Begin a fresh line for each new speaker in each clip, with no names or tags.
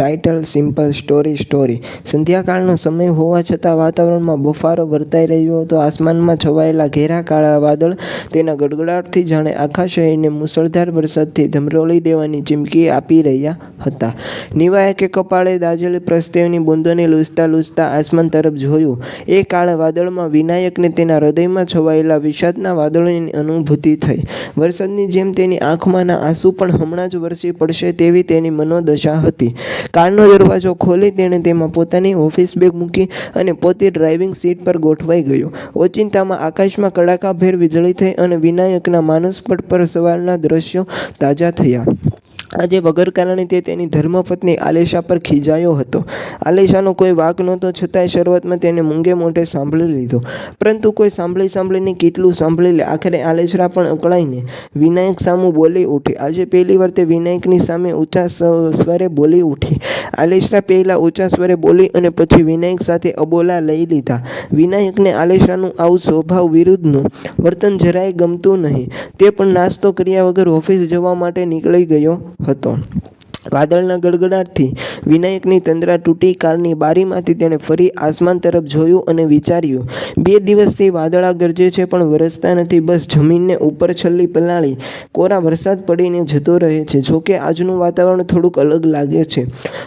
Title simple story story સંધ્યાકાળનો સમય હોવા છતાં વાતાવરણમાં બફારો વર્તાઈ રહ્યો હતો. આસમાનમાં છવાયેલા ઘેરા કાળા વાદળ તેના ગડગડાટથી જાણે આખા શહેરને મુશળધાર વરસાદથી ધમરોળી દેવાની ચીમકી આપી રહ્યા હતા. નિવાયકે કપાળે દાજેલી પ્રસ્તેવની બૂંદોને લૂસતા લૂસતા આસમાન તરફ જોયું. એ કાળા વાદળમાં વિનાયકને તેના હૃદયમાં છવાયેલા વિષાદના વાદળોની અનુભૂતિ થઈ. વરસાદની જેમ તેની આંખમાંના આંસુ પણ હમણાં જ વરસી પડશે તેવી તેની મનોદશા હતી. કારનો દરવાજો ખોલી તેણે તેમાં પોતાની ઓફિસ બેગ મૂકી અને પોતે ડ્રાઇવિંગ સીટ પર ગોઠવાઈ ગયો. ઓચિંતામાં આકાશમાં કડાકાભેર વીજળી થઈ અને વિનાયકના માનસપટ પર સવારના દ્રશ્યો તાજા થયા. આજે વગર કારણે તે તેની ધર્મપત્ની આલેશા પર ખીજાયો હતો. આલેશાનો કોઈ વાક નહોતો, છતાંય શરૂઆતમાં તેને મૂંગે મોઢે સાંભળી લીધો. પરંતુ કોઈ સાંભળી સાંભળીને કેટલું સાંભળી લે, આખરે આલેશરા પણ અકળાઈને વિનાયક સામું બોલી ઉઠી. આજે પહેલી વાર તે વિનાયકની સામે ઊંચા સ્વરે બોલી ઉઠી. આલેશરા પહેલાં ઊંચા સ્વરે બોલી અને પછી વિનાયક સાથે અબોલા લઈ લીધા. વિનાયકને આલેશાનું આવું સ્વભાવ વિરુદ્ધનું વર્તન જરાય ગમતું નહીં. તે પણ નાસ્તો કર્યા વગર ઓફિસ જવા માટે નીકળી ગયો. હતો. વાદળના ગડગડાટથી વિનાયકની તંદ્રા તૂટી કારની બારીમાંથી તેણે ફરી આસમાન તરફ જોયું અને વિચાર્યું, બે દિવસથી વાદળા ગરજે છે, પણ વરસતા નથી. બસ જમીનને ઉપર છલ્લી પલાળી કોરા વરસાદ પડીને જતો રહે છે. જોકે આજનું વાતાવરણ થોડુંક અલગ લાગે છે.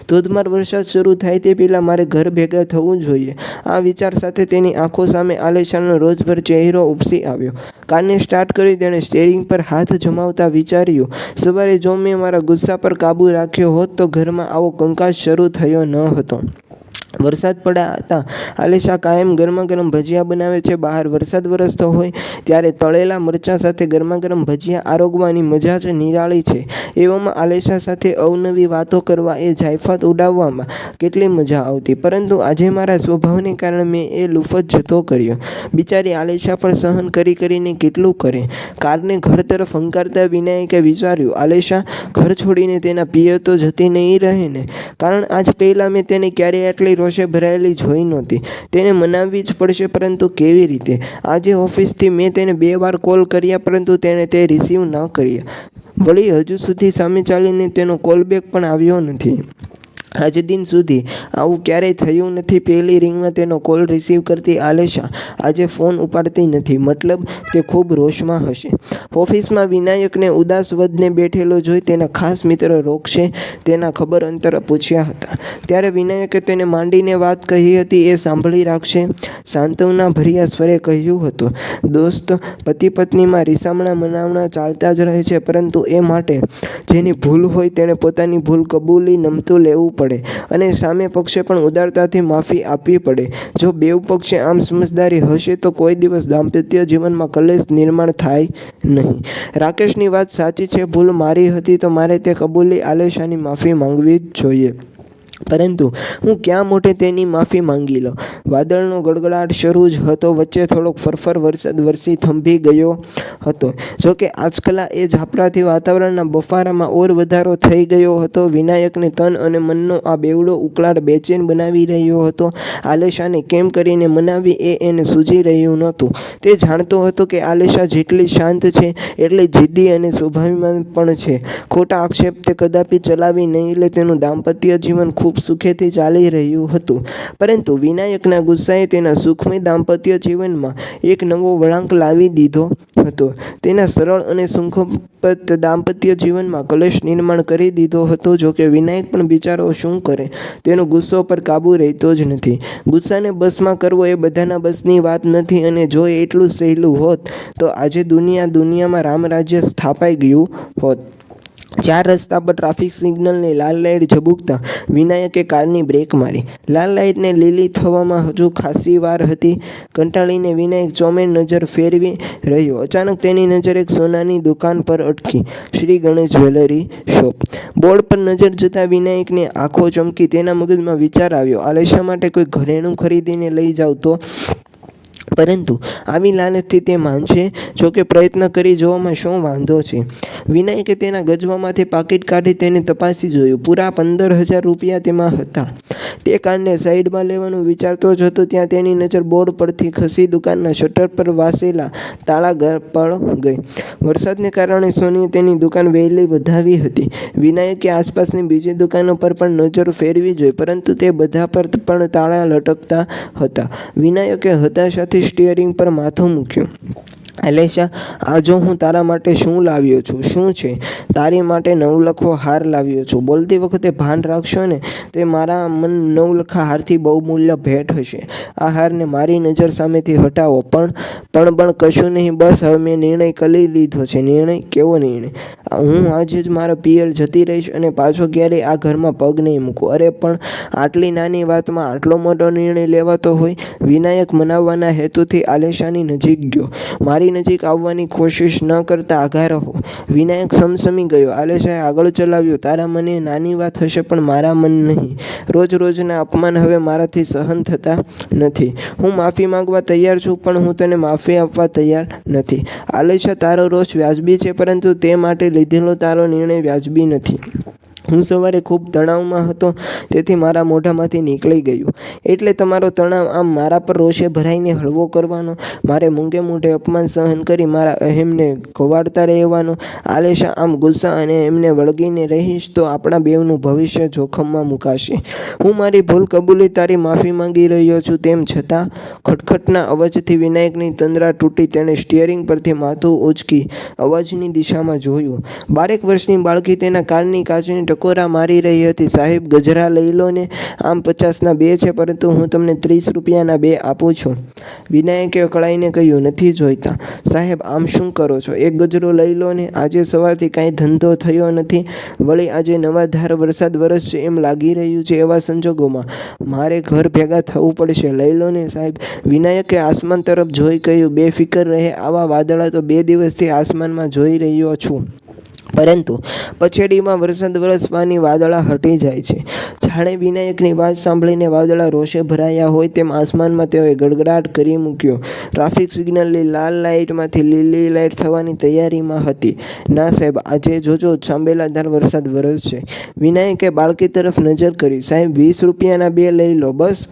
ધોધમાર વરસાદ શરૂ થાય તે પહેલાં મારે ઘર ભેગા થવું જોઈએ. આ વિચાર સાથે તેની આંખો સામે આલેશાનો રોજભર ચહેરો ઉપસી આવ્યો. કારને સ્ટાર્ટ કરી તેણે સ્ટેરિંગ પર હાથ જમાવતા વિચાર્યું, સવારે જો મેં મારા ગુસ્સા પર કાબૂ રાખ્યો હોત તો ઘરમાં આવો કંકાસ શરૂ થયો ન હતો. વરસાદ પડ્યા હતા. આલેશા કાયમ ગરમા ગરમ ભજીયા બનાવે છે. બહાર વરસાદ વરસતો હોય ત્યારે તળેલા મરચાં સાથે ગરમા ગરમ ભજીયા આરોગવાની મજા જ નિરાળી છે. એવામાં આલેશા સાથે અવનવી વાતો કરવા એ જાયફાત ઉડાવવામાં કેટલી મજા આવતી. પરંતુ આજે મારા સ્વભાવને કારણે મેં એ લુફત જતો કર્યો. બિચારી આલેશા પણ સહન કરી કરીને કેટલું કરે. કારને ઘર તરફ હંકારતા વિનાયકે વિચાર્યું, આલેશા, ઘર છોડીને તેના પિયર તો જતી નહીં રહે ને? કારણ આજ પહેલાં મેં તેને ક્યારેય આટલી રોષે ભરાયેલી જોઈ નહોતી. તેને મનાવવી જ પડશે પરંતુ કેવી રીતે? આજે ઓફિસથી મેં તેને બે વાર કોલ કર્યા પરંતુ તેણે તે રિસીવ ન કર્યા. વળી હજુ સુધી સામે ચાલીને તેનો કોલ બેક પણ આવ્યો નથી. આજ દિન સુધી આવું ક્યારેય થયું નથી. પહેલી રિંગમાં તેનો કોલ રિસીવ કરતી આલેશા આજે ફોન ઉપાડતી નથી. મતલબ તે ખૂબ રોષમાં હશે. ઓફિસમાં વિનાયકને ઉદાસ વધને બેઠેલો જોઈ તેના ખાસ મિત્ર રોકશે તેના ખબર અંતર પૂછ્યા હતા. ત્યારે વિનાયકે તેને માંડીને વાત કહી હતી એ સાંભળી રાખશે. સાંત્વના ભર્યા સ્વરે કહ્યું હતું, દોસ્ત પતિ પત્નીમાં રીસામણા મનાવણા ચાલતા જ રહે છે, પરંતુ એ માટે જેની ભૂલ હોય તેણે પોતાની ભૂલ કબૂલી નમતું લેવું પડે અને સામે પક્ષે પણ ઉદારતાથી માફી આપવી પડે. જો બેઉ પક્ષે આમ સમજદારી હશે તો કોઈ દિવસ દાંપત્ય જીવનમાં કલેશ નિર્માણ થાય નહીં. રાકેશની વાત સાચી છે, ભૂલ મારી હતી તો મારે તે કબૂલી આલેશાની માફી માંગવી જ જોઈએ. પરંતુ હું ક્યાં મોટે તેની માફી માંગી લઉં? વાદળનો ગડગડાટ શરૂ જ હતો. વચ્ચે થોડોક ફરફર વરસાદ વરસી થંભી ગયો હતો. જોકે આજકલા એ ઝાપરાથી વાતાવરણના બફારામાં ઓર વધારો થઈ ગયો હતો. વિનાયકને તન અને મનનો આ બેવડો ઉકળાટ બેચેન બનાવી રહ્યો હતો. આલેશાને કેમ કરીને મનાવી એ એને સૂઝી રહ્યું નહોતું. તે જાણતો હતો કે આલેશા જેટલી શાંત છે, એટલી જિદ્દી અને સ્વાભિમાન પણ છે. ખોટા આક્ષેપ તે કદાપી ચલાવી નહીં લે. તેનું દાંપત્ય જીવન ખૂબ સુખેથી ચાલી રહ્યું હતું. પરંતુ વિનાયકના ગુસ્સાએ તેના સુખમય દાંપત્ય જીવનમાં એક નવો વળાંક લાવી દીધો હતો. તેના સરળ અને સુખપત દાંપત્ય જીવનમાં કલેશ નિર્માણ કરી દીધો હતો જોકે વિનાયક પણ બિચારો શું કરે? તેનો ગુસ્સો પર કાબૂ રહેતો જ નથી. ગુસ્સાને બસમાં કરવો એ બધાના બસની વાત નથી અને જો એટલું સહેલું હોત, તો આજે દુનિયા દુનિયામાં રામરાજ્ય સ્થાપાઈ ગયું હોત. ચાર રસ્તા પર ટ્રાફિક સિગ્નલની લાલ લાઇટ ઝબૂકતા વિનાયકે કારની બ્રેક મારી. લાલ લાઇટને લીલી થવામાં હજુ ખાસી વાર હતી. કંટાળીને વિનાયક ચોમેર નજર ફેરવી રહ્યો. અચાનક તેની નજર એક સોનાની દુકાન પર અટકી. Shri Ganesh jewellery shop. Board પર નજર જતાં વિનાયકની આંખો ચમકી તેના મગજમાં વિચાર આવ્યો. આલેશા માટે કોઈ ઘરેણું ખરીદીને લઈ જાવ તો? પરંતુ આવી લાલચથી તે માનશે, જોકે પ્રયત્ન કરી જોવામાં શું વાંધો છે? વિનાયકે તેના ગજવામાંથી પાકીટ કાઢી તેને તપાસી જોયું. પૂરા પંદર હજાર રૂપિયા તેમાં હતા. તે કારને સાઈડમાં લેવાનું વિચારતો જ હતો, ત્યાં તેની નજર બોર્ડ પરથી ખસી દુકાનના શટર પર વાસેલા તાળા પણ ગઈ. વરસાદને કારણે સોનીએ તેની દુકાન વહેલી વધાવી હતી. વિનાયકે આસપાસની બીજી દુકાનો પર પણ નજર ફેરવી જોઈ, પરંતુ તે બધા પર પણ તાળા લટકતા હતા. વિનાયકે હતાશાથી સ્ટિયરિંગ પર માથું મૂક્યું અલેશા, આજો હું તારા માટે શું લાવ્યો છું? શું છે? તારી માટે નવલખો હાર લાવ્યો છું. બોલતી વખતે ભાન રાખશો ને, તે મારા મન નવલખા હારથી બહુમૂલ્ય ભેટ હશે. આ હારને મારી નજર સામેથી હટાવો. પણ પણ પણ કશું નહીં. બસ હવે મેં નિર્ણય કરી લીધો છે. નિર્ણય કેવો નિર્ણય? હું આજે જ મારા પિયર જતી રહીશ અને પાછો ક્યારેય આ ઘરમાં પગ નહીં મૂકું. અરે, પણ આટલી નાની વાતમાં આટલો મોટો નિર્ણય લેવાતો હોય? વિનાયક મનાવવાના હેતુથી આલેશાની નજીક ગયો. મારી નજીક આવવાની કોશિશ ન કરતા આઘા રહો. વિનાયક સમસમી ગયો. આલેશાએ આગળ ચલાવ્યો. તારા મને નાની વાત હશે પણ મારા મન નહીં. રોજ રોજના અપમાન હવે મારાથી સહન થતા નથી. હું માફી માંગવા તૈયાર છું પણ હું તને માફી આપવા તૈયાર નથી. આલેશા તારો રોષ વ્યાજબી છે પરંતુ તે માટે લીધેલો તારો નિર્ણય વ્યાજબી નથી. હું સવારે ખૂબ તણાવમાં હતો, તેથી મારા મોઢામાંથી નીકળી ગયું. એટલે તમારો તણાવ આમ મારા પર રોષે ભરાઈને હળવો કરવાનો, મારે મૂંગે મૂઢે અપમાન સહન કરી મારા અહેમને ઘવાડતા રહેવાનો, આલેશા આમ ગુસ્સા અને એમને વળગીને રહીશ તો આપણા બેવનું ભવિષ્ય જોખમમાં મુકાશે. હું મારી ભૂલ કબૂલી તારી માફી માંગી રહ્યો છું, તેમ છતાં ખટખટના અવાજથી વિનાયકની તંદ્રા તૂટી તેણે સ્ટિયરિંગ પરથી માથું ઉચકી અવાજની દિશામાં જોયું. બારેક વર્ષની બાળકી તેના કારની કાચની ટકોરા મારી રહી હતી. સાહેબ, ગજરા લઈ લો ને. આમ પચાસના બે છે, પરંતુ હું તમને ત્રીસ રૂપિયાના બે આપું છું. વિનાયકે અકળાઈને કહ્યું, નથી જોઈતા. સાહેબ, આમ શું કરો છો? એક ગજરો લઈ લો ને. આજે સવારથી કાંઈ ધંધો થયો નથી. વળી આજે નવા ધાર વરસાદ વરસશે એમ લાગી રહ્યું છે એવા સંજોગોમાં. મારે ઘર ભેગા થવું પડશે. લઈ લો ને, સાહેબ. વિનાયકે આસમાન તરફ જોઈ કહ્યું, બેફિકર રહે. આવા વાદળા તો બે દિવસથી આસમાનમાં જોઈ રહ્યો છું. પરંતુ પછેડીમાં વરસાદ વરસવાની વાદળા હટી જાય છે. જાણે વિનાયકની વાત સાંભળીને વાદળા રોષે ભરાયા હોય તેમ આસમાનમાં તેઓએ ગડગડાટ કરી મૂક્યો. ટ્રાફિક સિગ્નલની લાલ લાઇટમાંથી લીલી લાઇટ થવાની તૈયારીમાં હતી. ના સાહેબ, આજે જોજો સાંભેલાધાર વરસાદ વરસશે. વિનાયકે બાળકી તરફ નજર કરી, સાહેબ, વીસ રૂપિયાના બે લઈ લો, બસ.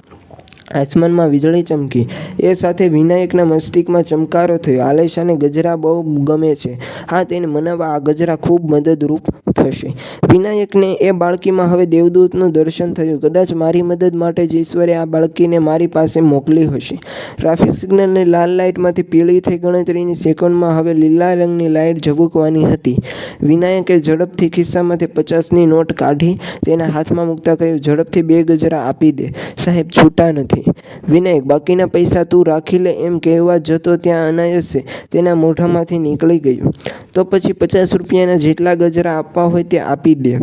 આસમાનમાં વીજળી ચમકી. એ સાથે વિનાયકના મસ્તિષ્કમાં ચમકારો થયો. આલેશાને ગજરા બહુ ગમે છે. હા, તેને મનાવવા આ ગજરા ખૂબ મદદરૂપ થશે. વિનાયકને એ બાળકીમાં હવે દેવદૂતનું દર્શન થયું. કદાચ મારી મદદ માટે જ ઈશ્વરે આ બાળકીને મારી પાસે મોકલી હશે. ટ્રાફિક સિગ્નલની લાલ લાઇટમાંથી પીળી થઈ ગણતરીની સેકન્ડમાં હવે લીલા રંગની લાઇટ ઝબૂકવાની હતી. વિનાયકે ઝડપથી ખિસ્સામાંથી પચાસની નોટ કાઢી તેના હાથમાં મૂકતા કહ્યું, ઝડપથી બે ગજરા આપી દે. સાહેબ, છૂટા નથી. વિનાયક, બાકીના પૈસા તું રાખી લે એમ કહેવા જતો ત્યાં અનાયસે તેના મોઢામાંથી નીકળી ગયું. તો પછી પચાસ રૂપિયાના જેટલા ગજરા આપવા હોય તે આપી દે.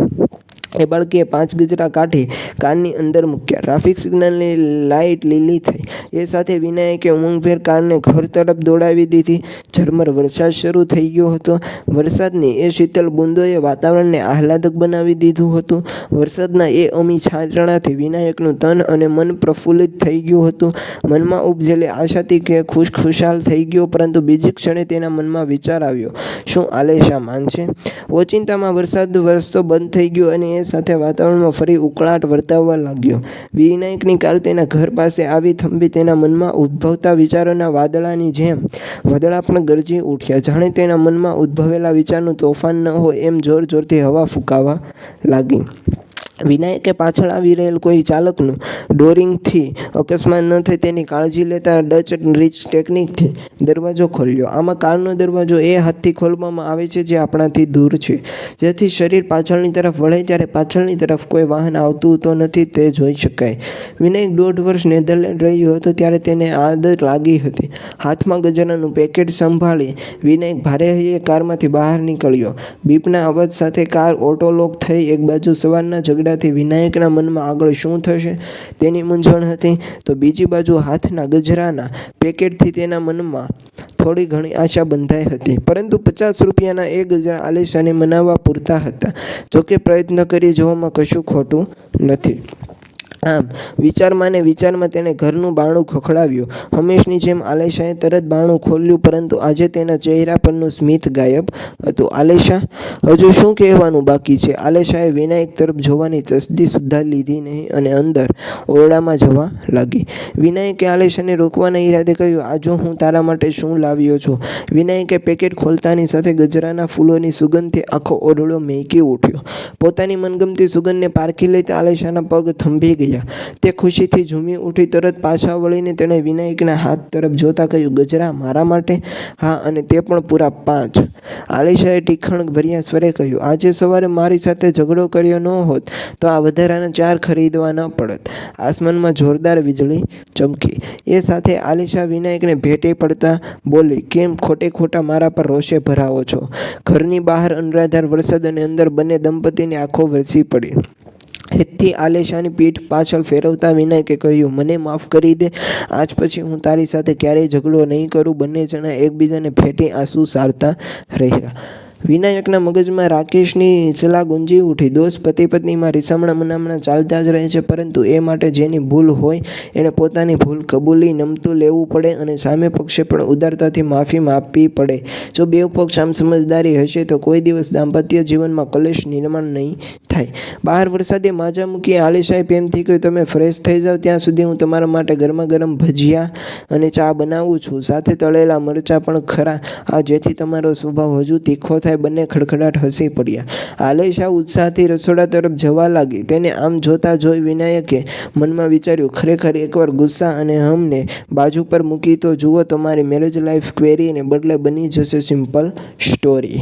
એ બાળકીએ પાંચ ગજરા કાઢી કારની અંદર મૂક્યા. ટ્રાફિક સિગ્નલની લાઇટ લીલી થઈ. એ સાથે વિનાયકે ઉમંગભેર કારને ઘર તરફ દોડાવી દીધી. ઝરમર વરસાદ શરૂ થઈ ગયો હતો. વરસાદની એ શીતલ બૂંદોએ વાતાવરણને આહલાદક બનાવી દીધું હતું. વરસાદના એ અમી છાંટણાથી વિનાયકનું તન અને મન પ્રફુલ્લિત થઈ ગયું હતું. મનમાં ઉપજેલી આશાથી કે ખુશ ખુશાલ થઈ ગયો, પરંતુ બીજી ક્ષણે તેના મનમાં વિચાર આવ્યો, શું આલેશા માનશે ઓચિંતામાં વરસાદ વરસતો બંધ થઈ ગયો અને એ સાથે વાતાવરણમાં ફરી ઉકળાટ વર્તાવવા લાગ્યો. વિનાયકની કાર તેના ઘર પાસે આવી થંભી તેના મનમાં ઉદ્ભવતા વિચારોના વાદળાની જેમ વાદળા પણ ગરજી ઉઠ્યા. જાણે તેના મનમાં ઉદ્ભવેલા વિચારનું તોફાન ન હોય એમ જોર જોરથી હવા ફૂંકાવા લાગી. વિનાયકે પાછળ આવી રહેલ કોઈ ચાલકનું ડોરિંગથી અકસ્માત ન થાય તેની કાળજી લેતા ડચ રીચ ટેકનિકથી દરવાજો ખોલ્યો. આમાં કારનો દરવાજો એ હાથથી ખોલવામાં આવે છે જે આપણાથી દૂર છે. જેથી શરીર પાછળની તરફ વળે ત્યારે પાછળની તરફ કોઈ વાહન આવતું તો નથી તે જોઈ શકાય. વિનાયક દોઢ વર્ષ નેધરલેન્ડ રહ્યો હતો ત્યારે તેને આદત લાગી હતી. હાથમાં ગજરાનું પેકેટ સંભાળી વિનાયક ભારે કારમાંથી બહાર નીકળ્યો. બીપના અવાજ સાથે કાર ઓટો લોક થઈ એક બાજુ સવારના ઝઘડાથી વિનાયકના મનમાં આગળ શું થશે તેની મૂંઝવણ હતી. તો બીજી બાજુ હાથના ગજરાના પેકેટથી તેના મનમાં થોડી ઘણી આશા બંધાઈ હતી. પરંતુ પચાસ રૂપિયાના એ ગજરા આલિશાને મનાવવા પૂરતા હતા. જોકે પ્રયત્ન કરી જોવામાં કશું ખોટું નથી. આમ, વિચારમાં ને વિચારમાં તેણે ઘરનું બાણું ખખડાવ્યું. હંમેશની જેમ આલેશાએ તરત બાણું ખોલ્યું, પરંતુ આજે તેના ચહેરા પરનું સ્મિત ગાયબ હતું. આલેશા, હજુ શું કહેવાનું બાકી છે આલેશાએ વિનાયક તરફ જોવાની તસદી સુદ્ધા લીધી નહીં અને અંદર ઓરડામાં જવા લાગી. વિનાયકે આલેશાને રોકવાના ઈરાદે કહ્યું આજો હું તારા માટે શું લાવ્યો છું વિનાયકે પેકેટ ખોલતાની સાથે ગજરાના ફૂલોની સુગંધથી આખો ઓરડો મહેકી ઉઠ્યો. પોતાની મનગમતી સુગંધને પારખી લેતા આલેશાના પગ થંભી ગયા. તે ખુશીથી ઝૂમી ઉઠી તરત પાછા વળીને તેણે વિનાયકના હાથ તરફ જોતા કહ્યું, ગજરા, મારા માટે? હા, અને તે પણ પૂરા પાંચ. આલિશાએ ટીખણ ભર્યા સ્વરે કહ્યું, આજે સવારે મારી સાથે ઝઘડો કર્યો ન હોત તો આ વધારાના ચાર ખરીદવા ન પડત. આસમાનમાં જોરદાર વીજળી ચમકી. એ સાથે આલિશા વિનાયકને ભેટે પડતા બોલી, કેમ ખોટે ખોટા મારા પર રોષે ભરાવો છો? ઘરની બહાર અનરાધાર વરસાદ અને અંદર બંને દંપતીની આંખો વરસી પડી. હેતથી આલેશાની પીઠ પાછળ ફેરવતા વિનાયકે કહ્યું, મને માફ કરી દે. આજ પછી હું તારી સાથે ક્યારેય ઝઘડો નહીં કરું. બંને જણા એકબીજાને ફેટી આંસુ સારતા રહ્યા. વિનાયકના મગજમાં રાકેશની સલાહ ગુંજી ઉઠી. દોષ પતિ પત્નીમાં રીસામણા મનામણા ચાલતા જ રહે છે, પરંતુ એ માટે જેની ભૂલ હોય, એણે પોતાની ભૂલ કબૂલી નમતું લેવું પડે અને સામે પક્ષે પણ ઉદારતાથી માફી માપવી પડે. જો બે પક્ષ આમ સમજદારી હશે, તો કોઈ દિવસ દાંપત્ય જીવનમાં કલેશ નિર્માણ નહીં થાય. બહાર વરસાદે માજા મૂકી આલિશાએ પ્રેમથી કહ્યું, તમે ફ્રેશ થઈ જાઓ, ત્યાં સુધી હું તમારા માટે ગરમા ગરમ ભજીયા અને ચા બનાવું છું. સાથે તળેલા મરચાં પણ ખરા. આ જેથી તમારો સ્વભાવ હજુ તીખો થાય, બંને ખડખડાટ હસી પડ્યા. આલેશા ઉત્સાહથી રસોડા તરફ જવા લાગી. તેને આમ જોતા જોઈ વિનાયકે મનમાં વિચાર્યું, ખરેખર એકવાર ગુસ્સા અને હમને બાજુ પર મૂકી તો જુઓ, તમારી મેરેજ લાઈફ ક્વેરીને બદલે બની જશે સિમ્પલ સ્ટોરી